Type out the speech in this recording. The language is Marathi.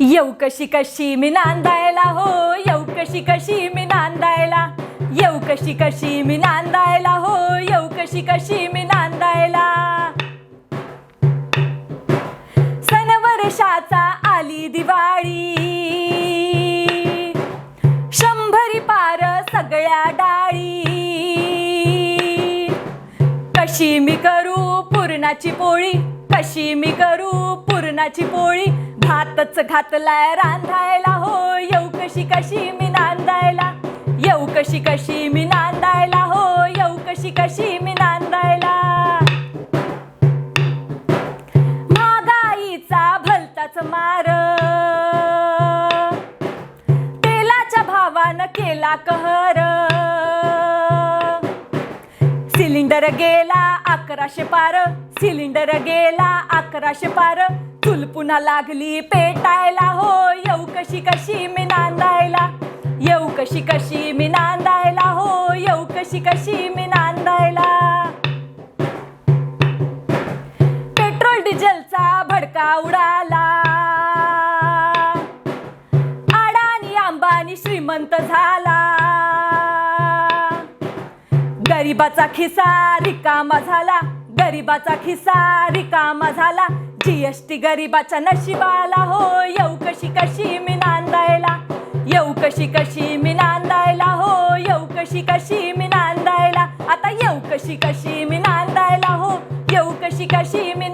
येऊ कशी कशी मी नांदायला हो येऊ कशी कशी मी नांदायला. येऊ कशी कशी मी नांदायला हो येऊ कशी कशी मी नांदायला. सन वर्षाचा आली दिवाळी. शंभरी पार सगळ्या डाळी. कशी मी करू पुरणाची पोळी कशी मी करू पुरणाची पोळी. हातच घातलाय रांधायला हो येऊ कशी कशी मी नांदायला. येऊ कशी कशी मी नांदायला हो येऊ कशी कशी मी नांदायला. महागाईचा भलताच मार. तेलाच्या भावानं केला कहर. सिलेंडर गेला अकराशे पार. सिलेंडर गेला अकराशे पार. चूल पुन्हा लागली पेटायला. हो येऊ कशी कशी मी नांदायला. येऊ कशी कशी मी नांदायला. हो येऊ कशी कशी मी नांदायला. पेट्रोल डिझेलचा भडका उडाला. अडाणी अंबानी श्रीमंत झाला. गरीबाचा खिसा रिकामा झाला. गरीबाचा खिसा रिकामा झाला. जीएसटी गरीबाचा नशिबाला? हो येऊ कशी कशी मी नांदायला? येऊ कशी कशी मी नांदायला? हो येऊ कशी कशी मी नांदायला? आता येऊ कशी कशी मी नांदायला? हो येऊ कशी कशी मी